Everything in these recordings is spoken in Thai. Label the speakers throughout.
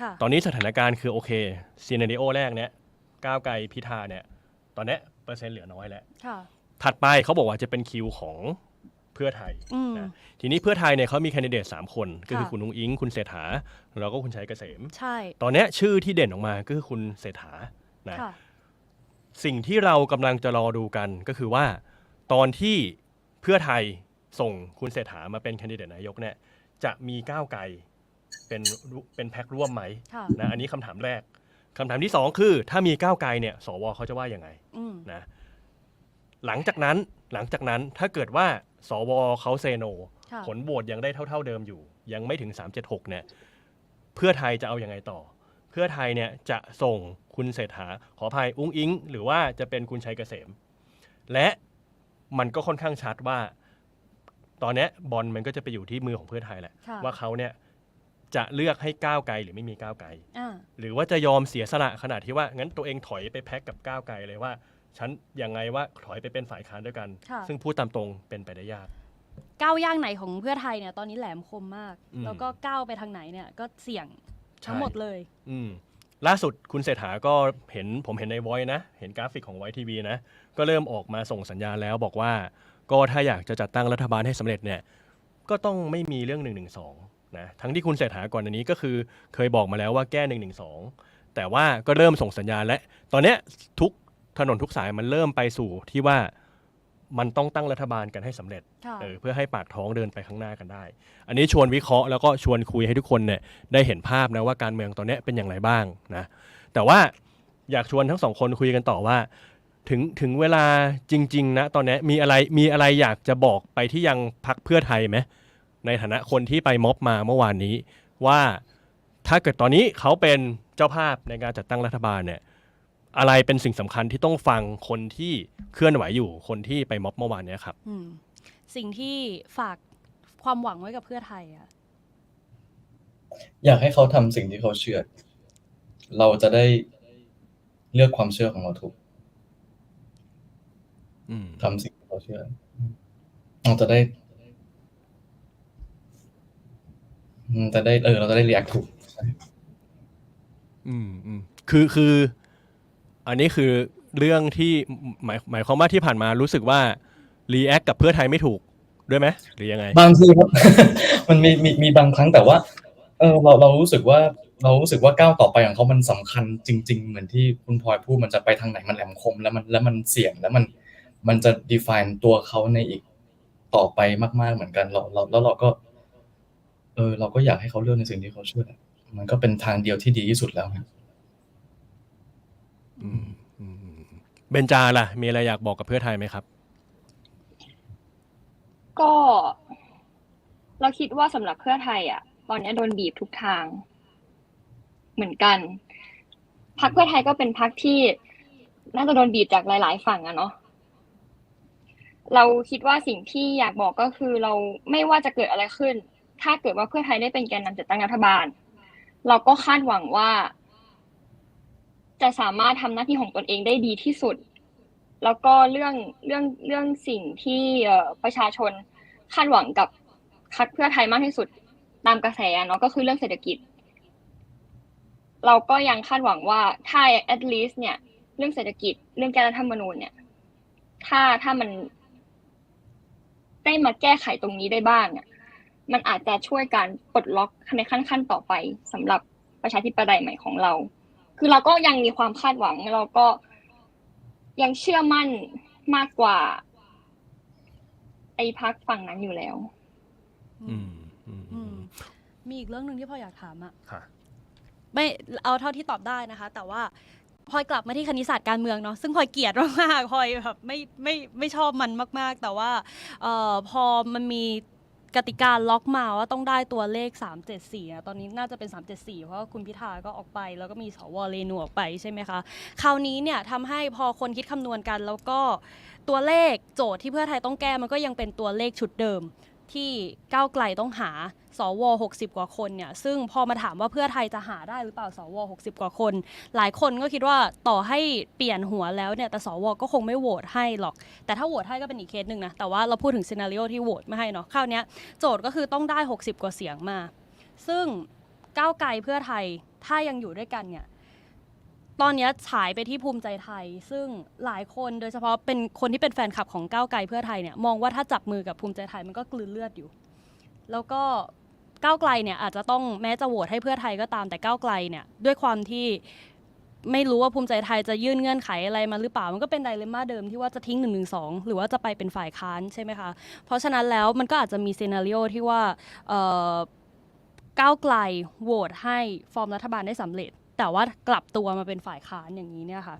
Speaker 1: ค่ะ
Speaker 2: ตอนนี้สถานการณ์คือโอเคซีนารีโอแรกเนี้ยก้าวไกลพิธาเนี่ย ตอนเนี้ยเปอร์เซ็นต์เหลือน้อยแล้ว
Speaker 1: ค่ะ
Speaker 2: ถัดไปเขาบอกว่าจะเป็นคิวของเพื่อไทย
Speaker 1: อืม
Speaker 2: นะทีนี้เพื่อไทยเนี่ยเขามีแคนดิเดตสามคน ก็คือ
Speaker 1: ค่ะ
Speaker 2: คุณนุ้งอิง คุณเศรษฐา แล้วก็คุณชัยเกษม
Speaker 1: ใช่
Speaker 2: ตอนเนี้ยชื่อที่เด่นออกมาก็คือคุณเศรษฐานะ
Speaker 1: ค่ะ
Speaker 2: สิ่งที่เรากำลังจะรอดูกันก็คือว่า ตอนที่เพื่อไทยส่งคุณเศรษฐามาเป็นแคนดิเดตนายกเนี่ยจะมีก้าวไกล เป็นเป็นแพ็คร่วมไหม
Speaker 1: ค่ะ
Speaker 2: นะอันนี้คำถามแรกคำถามที่สองคือ ถ้ามีก้าวไกลเนี่ยสวเขาจะว่ายังไง
Speaker 1: อืม
Speaker 2: นะหลังจากนั้นหลังจากนั้นถ้าเกิดว่าสวเขาเซโน
Speaker 1: ค่ะ
Speaker 2: ผลโหวตยังได้เท่า ๆเดิมอยู่ ยังไม่ถึง 376 เนี่ย เพื่อไทยจะเอาอยัางไงต่อ เพื่อไทยเนี่ยจะส่งคุณเศรษฐาขออภัยอุ้งอิง หรือว่าจะเป็นคุณชัยเกษม และมันก็ค่อนข้างชัดว่า ตอนเนี้ยบอลมันก็จะไปอยู่ที่มือของเพื่อไทยแหละ
Speaker 1: ค่ะ
Speaker 2: ว่าเขาเนี่ย จะเลือกให้ก้าวไกลหรือไม่มีก้าวไกล
Speaker 1: อ่า
Speaker 2: หรือว่าจะยอมเสียสละขนาดที่ว่างั้นตัวเองถอยไปแพ็กกับก้าวไกลเลยว่า ฉันยังไงว่าถอยไปเป็นฝ่ายค้านด้วยกัน
Speaker 1: ค่ะ
Speaker 2: ซึ่งพูดตามตรงเป็นไปได้ยาก
Speaker 1: ก้าวย่างไหนของเพื่อไทยเนี่ยตอนนี้แหลมคมมาก
Speaker 2: อืม
Speaker 1: แล้วก็ก้าวไปทางไหนเนี่ยก็เสี่ยง
Speaker 2: ใช่
Speaker 1: ทั้งหมดเลย
Speaker 2: อืมล่าสุดคุณเศรษฐาก็เห็นผมเห็นในไวอยนะ เห็นกราฟิกของไวทีวีนะ ก็เริ่มออกมาส่งสัญญาณแล้วบอกว่า ก็ถ้าอยากจะจัดตั้งรัฐบาลให้สำเร็จเนี่ย ก็ต้องไม่มีเรื่อง1นึ นะทั้งที่คุณเศรษฐาก่อนอันนี้ก็คือเคยบอกมาแล้วว่าแก้1นึแต่ว่าก็เริ่มส่งสัญญาณและ ตอนเนี้ยทุกถนนทุกสายมันเริ่มไปสู่ที่ว่ามันต้องตั้งรัฐบาลกันให้สำเร็จ
Speaker 1: ค่ะ
Speaker 2: เออเพื่อให้ปากท้องเดินไปข้างหน้ากันได้ อันนี้ชวนวิเคราะห์แล้วก็ชวนคุยให้ทุกคนเนี่ยได้เห็นภาพนะว่าการเมืองตอนเนี้ยเป็นอย่างไรบ้างนะแต่ว่าอยากชวนทั้งสองคนคุยกันต่อว่า ถึงถึงเวลาจริง ๆ นะ ตอนเนี้ยมีอะไรมีอะไรอยากจะบอกไปที่ยังพักเพื่อไทยไหม ในฐานะคนที่ไปม็อบมาเมื่อวานนี้ ว่าถ้าเกิดตอนนี้เขาเป็นเจ้าภาพในการจัดตั้งรัฐบาลเนี่ยอะไรเป็นสิ่งสำคัญที่ต้องฟังคนที่เคลื่อนไหวอยู่คนที่ไปม็อบเมื่อวานเนี้ยครับ
Speaker 1: อืมสิ่งที่ฝากความหวังไว้กับเพื่อไทยอะ
Speaker 3: อยากให้เขาทำสิ่งที่เขาเชื่อ เราจะได้เลือกความเชื่อของเราถูก
Speaker 2: อืม
Speaker 3: ทำสิ่งที่เขาเชื่อ เราจะได้อืม จะได้เออเราจะได้รีแอคถูกใช่
Speaker 2: อืมอืมคือคือ อันนี้คือเรื่องที่หมายหมายความว่าที่ผ่านมารู้สึกว่ารีแอคกับเพื่อไทยไม่ถูกด้วยไหมหรือยังไง
Speaker 3: บางทีครับมันมีมีมีบางครั้งแต่ว่า เออเราเรารู้สึกว่าเรารู้สึกว่าก้าวต่อไปของเขามันสำคัญจริง ๆ เหมือนที่คุณพลอยพูดมันจะไปทางไหนมันแหลมคม แล้วมันแล้วมันเสี่ยงแล้วมันมันจะ define ตัวเขาในอีกต่อไปมาก ๆเหมือนกันเราเราแล้วเราก็เออ เราก็อยากให้เขาเลือกในสิ่งที่เขาเชื่อมันก็เป็นทางเดียวที่ดีที่สุดแล้วนะ
Speaker 2: อืมอืมอืมเบนจาล่ะ มีอะไรอยากบอกกับเพื่อไทยไหมครับ
Speaker 4: ก็ เราคิดว่าสำหรับเพื่อไทย อะ ตอนนี้โดนบีบทุกทาง เหมือนกันพักเพื่อไทยก็เป็นพักที่น่าจะโดนบีบจากหลาย ๆ ฝั่งอะเนาะเราคิดว่าสิ่งที่อยากบอกก็คือเราไม่ว่าจะเกิดอะไรขึ้น ถ้าเกิดว่าเพื่อไทยได้เป็นแกนนำจัดตั้งรัฐบาล เราก็คาดหวังว่า จะสามารถทำหน้าที่ของตนเองได้ดีที่สุด แล้วก็เรื่องเรื่องเรื่องสิ่งที่ประชาชนคาดหวังกับพักเพื่อไทยมากที่สุดตามกระแสเนาะก็คือเรื่องเศรษฐกิจ เราก็ยังคาดหวังว่าถ้า at least เนี่ย เรื่องเศรษฐกิจ เรื่องแก้รัฐธรรมนูญเนี่ย ถ้าถ้ามันได้มาแก้ไขตรงนี้ได้บ้างเนี่ย มันอาจจะช่วยการปลดล็อกในขั้นขั้นต่อไปสำหรับประชาธิปไตยใหม่ของเรา คือเราก็ยังมีความคาดหวังเราก็ยังเชื่อมั่นมากกว่า ไอ้พักฝั่งนั้นอยู่แล้ว
Speaker 2: อืออือ
Speaker 1: อื
Speaker 2: อ
Speaker 1: มีอีกเรื่องหนึ่งที่พลออยากถามอะ
Speaker 2: ค่ะ
Speaker 1: ไม่เอาเท่าที่ตอบได้นะคะ แต่ว่าพลอยกลับมาที่คณิตศาสตร์การเมืองเนาะซึ่งพลอยเกลียดมากๆพลอยแบบไม่ไม่ไม่ชอบมันมาก ๆ แต่ว่าเอ่อพอมันมี กติกาล็อกมาว่าต้องได้ตัวเลข 374นะตอนนี้น่าจะเป็น 374 เพราะว่าคุณพิธาก็ออกไป แล้วก็มีสวเรนูออกไปใช่ไหมคะ คราวนี้เนี่ยทำให้พอคนคิดคำนวณกันแล้วก็ตัวเลขโจทย์ที่เพื่อไทยต้องแก้มันก็ยังเป็นตัวเลขชุดเดิม ที่ก้าวไกลต้องหาสว60 กว่าคนเนี่ยซึ่งพอมาถามว่าเพื่อไทยจะหาได้หรือเปล่าสว60 กว่าคน หลายคนก็คิดว่าต่อให้เปลี่ยนหัวแล้วเนี่ยแต่สวก็คงไม่โหวตให้หรอก แต่ถ้าโหวตให้ก็เป็นอีกเคสหนึ่งนะแต่ว่าเราพูดถึงซีนารีโอที่โหวตไม่ให้เนาะคราวนี้โจทย์ก็คือต้องได้ 60 กว่าเสียงมา ซึ่งก้าวไกลเพื่อไทยถ้ายังอยู่ด้วยกันเนี่ย ตอนเนี้ยฉายไปที่ภูมิใจไทย ซึ่งหลายคนโดยเฉพาะเป็นคนที่เป็นแฟนคลับของก้าวไกลเพื่อไทยเนี่ยมองว่าถ้าจับมือกับภูมิใจไทยมันก็กลืนเลือดอยู่ แล้วก็ก้าวไกลเนี่ยอาจจะต้องแม้จะโหวตให้เพื่อไทยก็ตามแต่ก้าวไกลเนี่ยด้วยความที่ไม่รู้ว่าภูมิใจไทยจะยื่นเงื่อนไขอะไรมาหรือเปล่า มันก็เป็นไดเลม่าเดิมที่ว่าจะทิ้ง1นึหรือว่าจะไปเป็นฝ่ายค้านใช่ไหมคะ เพราะฉะนั้นแล้วมันก็อาจจะมีซีนารีโอที่ว่าเก้าวไกลโหวตให้ฟอร์มรัฐบาลได้สำเร็จ แต่ว่ากลับตัวมาเป็นฝ่ายค้านอย่างนี้เนี่ยค่ะ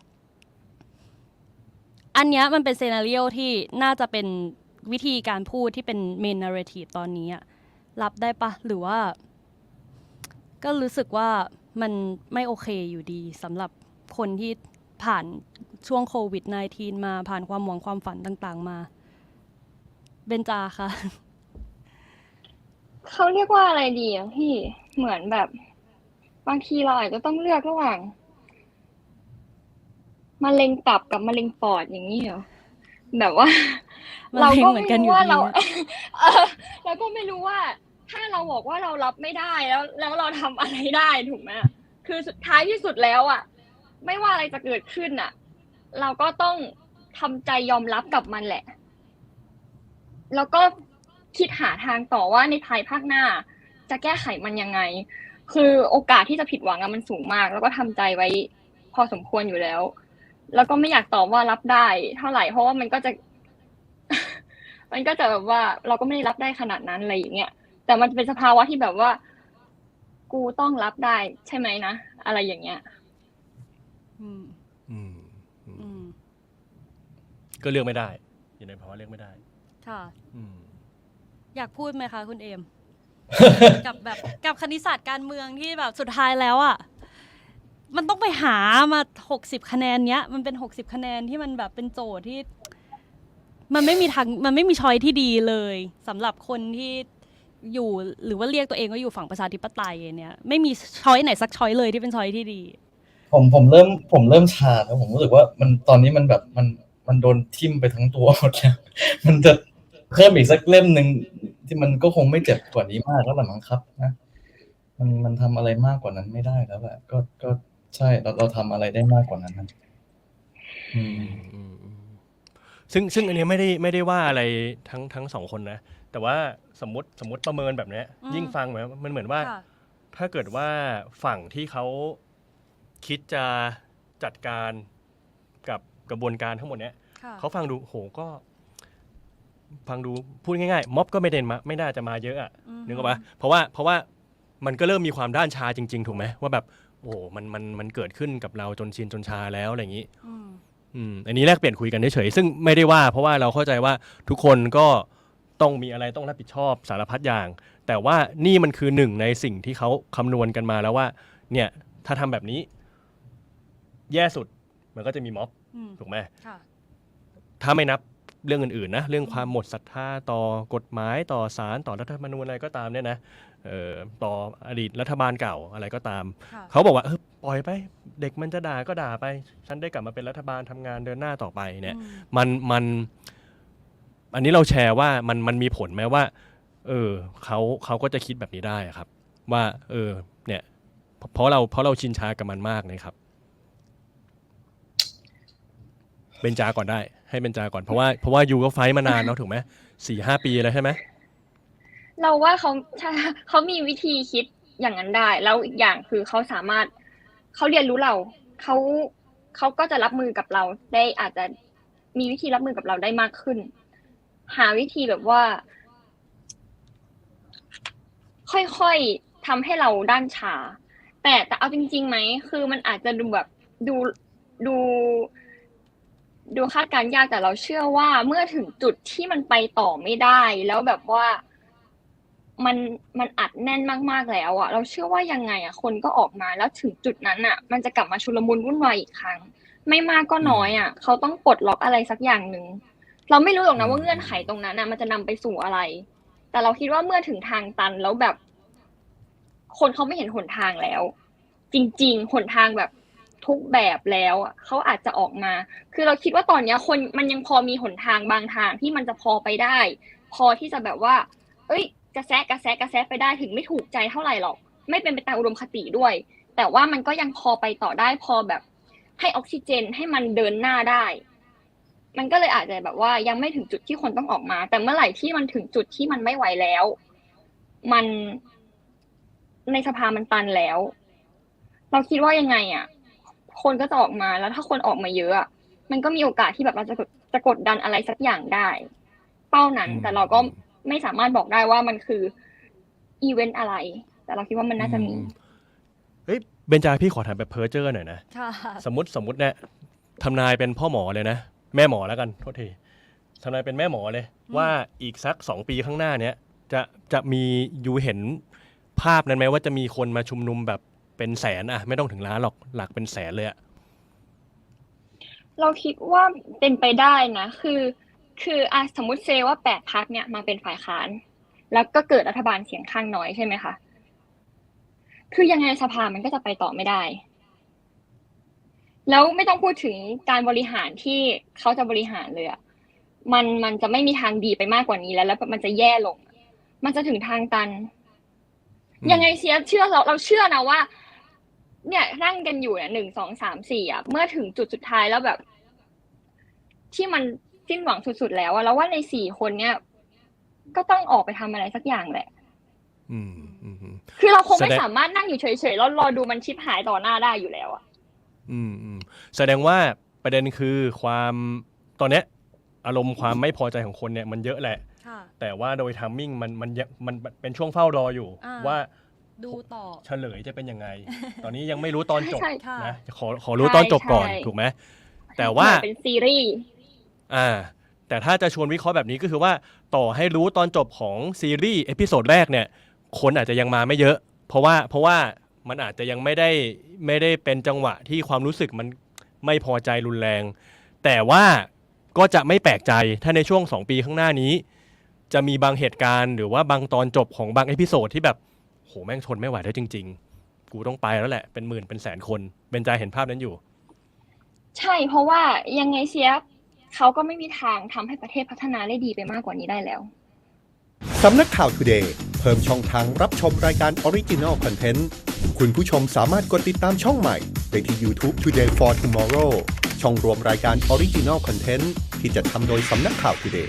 Speaker 1: อันนี้มันเป็นเซนารีโอที่น่าจะเป็นวิธีการพูดที่เป็นเมนนาร์เรทีฟตอนนี้อะรับได้ปะหรือว่า ก็รู้สึกว่ามันไม่โอเคอยู่ดีสำหรับคนที่ผ่านช่วงโควิด -19 มาผ่านความหวังความฝันต่างๆ มา เบนจาค่ะ
Speaker 4: เขาเรียกว่าอะไรดีอะพี่เหมือนแบบ บางทีเราอาจจะต้องเลือกระหว่างมะเร็งตับกับมะเร็งปอดอย่างนี้เหรอแบบว่า
Speaker 1: มะเร็งเหมือนกันอยู่
Speaker 4: ว่า
Speaker 1: ดี
Speaker 4: เรา
Speaker 1: อะ
Speaker 4: เออเราก็ไม่รู้ว่า ถ้าเราบอกว่าเรารับไม่ได้แล้ว แล้วเราทำอะไรได้ถูกไหมคือสุดท้ายที่สุดแล้วอะ ไม่ว่าอะไรจะเกิดขึ้นอะ เราก็ต้องทำใจยอมรับกับมันแหละ แล้วก็คิดหาทางต่อว่าในภายภาคหน้า จะแก้ไขมันยังไง คือโอกาสที่จะผิดหวังอะมันสูงมาก แล้วก็ทำใจไว้พอสมควรอยู่แล้ว แล้วก็ไม่อยากตอบว่ารับได้ เท่าไหร่เพราะว่ามันก็จะ มันก็จะแบบว่า เราก็ไม่ได้รับได้ขนาดนั้นอะไรอย่างเงี้ยแต่มันเป็นสภาวะที่แบบว่า กูต้องรับได้ใช่ไหมนะอะไรอย่างเงี้ย
Speaker 1: อืม
Speaker 2: อืม อืม
Speaker 1: อืม
Speaker 2: ก็เลือกไม่ได้อยู่ในภาวะเลือกไม่ได้
Speaker 1: ค่ะ
Speaker 2: อืม
Speaker 1: อยากพูดไหมคะ คุณเอม กับแบบกับคณิตศาสตร์การเมืองที่แบบสุดท้ายแล้วอะมันต้องไปหามาหกสิบคะแนนเนี้ย มันเป็นหกสิบคะแนนที่มันแบบเป็นโจทย์ที่ มันไม่มีทางมันไม่มีช้อยที่ดีเลยสำหรับคนที่อยู่หรือว่าเรียกตัวเองว่าอยู่ฝั่งประชาธิปไตยเนี่ยไม่มีช้อยไหนสักช้อยเลยที่เป็นช้อยที่ดี
Speaker 3: ผมผมเริ่มผมเริ่มชาแล้วผมรู้สึกว่ามันตอนนี้มันแบบมันมันโดนทิ่มไปทั้งตัวหมดแล้วมันจะ เพิ่มอีกสักเล่มหนึ่งที่มันก็คงไม่เจ็บกว่านี้มากแล้วล่ะมั้งครับนะมันมันทำอะไรมากกว่านั้นไม่ได้แล้วแหละก็ก็ใช่เราเราทำอะไรได้มากกว่านั้นนะอืม
Speaker 2: อืมอืมซึ่งซึ่งอันเนี้ยไม่ได้ไม่ได้ว่าอะไรทั้งทั้งสองคนนะ แต่ว่าสมมติสมมติประเมินแบบเนี้ย
Speaker 1: อืม
Speaker 2: ยิ่งฟังเหมือนมันเหมือนว่า
Speaker 1: ค่ะ
Speaker 2: ถ้าเกิดว่าฝั่งที่เขาคิดจะจัดการกับกระบวนการทั้งหมดเนี้ย
Speaker 1: ค่ะ
Speaker 2: เขาฟังดูโหก็ ฟังดูพูดง่ายๆ ม็อบก็ไม่เด่นมาไม่น่าจะมาเยอะอะ
Speaker 1: อืม
Speaker 2: นึกออกปะเพราะว่าเพราะว่ามันก็เริ่มมีความด้านชาจริง ๆ ถูกไหมว่าแบบโอ้โหมันมันมันเกิดขึ้นกับเราจนชินจนชาแล้วอะไรอย่างนี้
Speaker 1: อืม
Speaker 2: อืมอันนี้แลกเปลี่ยนคุยกันเฉยๆซึ่งไม่ได้ว่าเพราะว่าเราเข้าใจว่าทุกคนก็ต้องมีอะไรต้องรับผิดชอบสารพัดอย่าง แต่ว่านี่มันคือหนึ่งในสิ่งที่เขาคำนวณกันมาแล้วว่า เนี่ย ถ้าทำแบบนี้ แย่สุดมันก็จะมีม็อบ
Speaker 1: อืม
Speaker 2: ถูกไหม
Speaker 1: ค่ะ
Speaker 2: ถ้าไม่นับ เรื่องอื่นๆนะเรื่องความหมดศรัทธาต่อกฎหมายต่อศาลต่อรัฐธรรมนูญอะไรก็ตามเนี่ยนะเอ่อต่ออดีตรัฐบาลเก่าอะไรก็ตาม
Speaker 1: ค่ะ
Speaker 2: เขาบอกว่าเออปล่อยไป เด็กมันจะด่าก็ด่าไป ฉันได้กลับมาเป็นรัฐบาลทำงานเดินหน้าต่อไปเนี่ย
Speaker 1: อืม
Speaker 2: มันมันอันนี้เราแชร์ว่ามันมันมีผลไหมว่า เออเขาเขาก็จะคิดแบบนี้ได้อะครับ ว่า เออ เนี่ยเพราะเพราะเราเพราะเราชินชากับมันมากนะครับเบนจาก่อนได้ ให้เบนจาก่อนเพราะว่าเพราะว่ายูก็ไฟท์มานานเนาะถูกไหมสี่ห้าปีแล้วใช่ไหม
Speaker 4: เราว่าเขาใช่เขามีวิธีคิดอย่างนั้นได้ แล้วอีกอย่างคือเขาสามารถเขาเรียนรู้เราเขาเขาก็จะรับมือกับเราได้อาจจะมีวิธีรับมือกับเราได้มากขึ้น หาวิธีแบบว่า ค่อยๆทำให้เราด้านชาแต่แต่เอาจริงๆไหมคือมันอาจจะดูแบบดูดู ดูคาดการณ์ยากแต่เราเชื่อว่าเมื่อถึงจุดที่มันไปต่อไม่ได้ แล้วแบบว่ามันมันอัดแน่นมากๆแล้วอะเราเชื่อว่ายังไงอะคนก็ออกมาแล้วถึงจุดนั้นอะมันจะกลับมาชุลมุนวุ่นวายอีกครั้ง ไม่มากก็น้อยอะเขาต้องปลดล็อกอะไรสักอย่างหนึ่งเราไม่รู้หรอกนะว่าเงื่อนไขตรงนั้นอะมันจะนำไปสู่อะไร แต่เราคิดว่าเมื่อถึงทางตันแล้วแบบ คนเขาไม่เห็นหนทางแล้ว จริง ๆ หนทางแบบ ทุกแบบแล้วเขาอาจจะออกมา คือเราคิดว่าตอนนี้คนมันยังพอมีหนทางบางทางที่มันจะพอไปได้ พอที่จะแบบว่า เอ้ย กระแสกระแสกระแสไปได้ถึงไม่ถูกใจเท่าไหร่หรอก ไม่เป็นไปตามอุดมคติด้วย แต่ว่ามันก็ยังพอไปต่อได้พอแบบ ให้ออกซิเจนให้มันเดินหน้าได้ มันก็เลยอาจจะแบบว่ายังไม่ถึงจุดที่คนต้องออกมา แต่เมื่อไหร่ที่มันถึงจุดที่มันไม่ไหวแล้ว มันในสภามันตันแล้ว เราคิดว่ายังไงอะ คนก็จะออกมาแล้วถ้าคนออกมาเยอะอะมันก็มีโอกาสที่แบบเราจะกดจะกดดันอะไรสักอย่างได้ เป้านั้น
Speaker 2: อืม
Speaker 4: แต่เราก็ไม่สามารถบอกได้ว่ามันคืออีเวนต์อะไร แต่เราคิดว่ามันน่าจะมี
Speaker 2: อืเฮ้ยเบนจาพี่ขอถามแบบเพ้อเจอร์หน่อยนะ
Speaker 1: ค่ะ
Speaker 2: สมมติสมมติเนี่ยทำนายเป็นพ่อหมอเลยนะแม่หมอแล้วกันโทษทีทำนายเป็นแม่หมอเลย ว่าอีกสักสองปีข้างหน้าเนี้ยจะจะมียูเห็นภาพนั้นไหมว่าจะมีคนมาชุมนุมแบบ เป็นแสนอะไม่ต้องถึงล้านหรอกหลักเป็นแสนเลยอะ
Speaker 4: เราคิดว่าเป็นไปได้นะ คือ คืออะสมมติเซว่าแปดพักเนี่ยมาเป็นฝ่ายค้าน แล้วก็เกิดรัฐบาลเสียงข้างน้อยใช่ไหมคะคือยังไงสภามันก็จะไปต่อไม่ได้ แล้วไม่ต้องพูดถึงการบริหารที่เขาจะบริหารเลยอะมันมันจะไม่มีทางดีไปมากกว่านี้แล้ว แล้วมันจะแย่ลง มันจะถึงทางตัน ยังไงเสียเชื่อเราเราเชื่อนะว่า เนี่ยนั่งกันอยู่เนี่ยหนึ่งสองสามสี่อะเมื่อถึงจุดสุดท้ายแล้วแบบ ที่มันสิ้นหวังสุดๆแล้วอะแล้วว่าในสี่คนเนี่ย ก็ต้องออกไปทำอะไรสักอย่างแหละ
Speaker 2: อืมอืมอืม
Speaker 4: คือเราคงไม่
Speaker 2: แสดง
Speaker 4: สามารถนั่งอยู่เฉยๆแล้วรอดูมันชิบหายต่อหน้าได้อยู่แล้วอะ
Speaker 2: อืมอืมแสดงว่าประเด็นคือความตอนเนี้ย อารมณ์ความไม่พอใจของคนเนี่ยมันเยอะแหละ
Speaker 1: ค่ะ
Speaker 2: แต่ว่าโดยทัมมิ่งมันมันยังมันเป็นช่วงเฝ้ารออยู่
Speaker 1: อ่า
Speaker 2: ว่า
Speaker 1: ดูต่อ
Speaker 2: เฉลยจะเป็นยังไง ตอนนี้ยังไม่รู้ตอนจบ
Speaker 4: ใช่
Speaker 1: ค่ะ
Speaker 2: นะขอขอรู้ตอนจบก่อน
Speaker 4: ใช่
Speaker 2: ถูกไหมแต่ว่า
Speaker 4: เหมือนเป็นซีรีส์
Speaker 2: อ่าแต่ถ้าจะชวนวิเคราะห์แบบนี้ก็คือว่าต่อให้รู้ตอนจบของซีรีส์เอพิโซดแรกเนี่ย คนอาจจะยังมาไม่เยอะ เพราะว่าเพราะว่ามันอาจจะยังไม่ได้ไม่ได้เป็นจังหวะที่ความรู้สึกมันไม่พอใจรุนแรง แต่ว่าก็จะไม่แปลกใจถ้าในช่วง 2 ปีข้างหน้านี้ จะมีบางเหตุการณ์หรือว่าบางตอนจบของบางเอพิโซดที่แบบ โหแม่งทนไม่ไหวแล้วจริง ๆ กูต้องไปแล้วแหละ เป็นหมื่นเป็นแสนคนเบนจาเห็นภาพนั้นอยู่
Speaker 4: ใช่เพราะว่ายังไงเสียเขาก็ไม่มีทางทำให้ประเทศพัฒนาได้ดีไปมากกว่านี้ได้แล้ว
Speaker 5: สำนักข่าว Today เพิ่มช่องทางรับชมรายการ Original Content คุณผู้ชมสามารถกดติดตามช่องใหม่ได้ที่ YouTube Today for Tomorrow ช่องรวมรายการ Original Content ที่จะทำโดยสำนักข่าว Today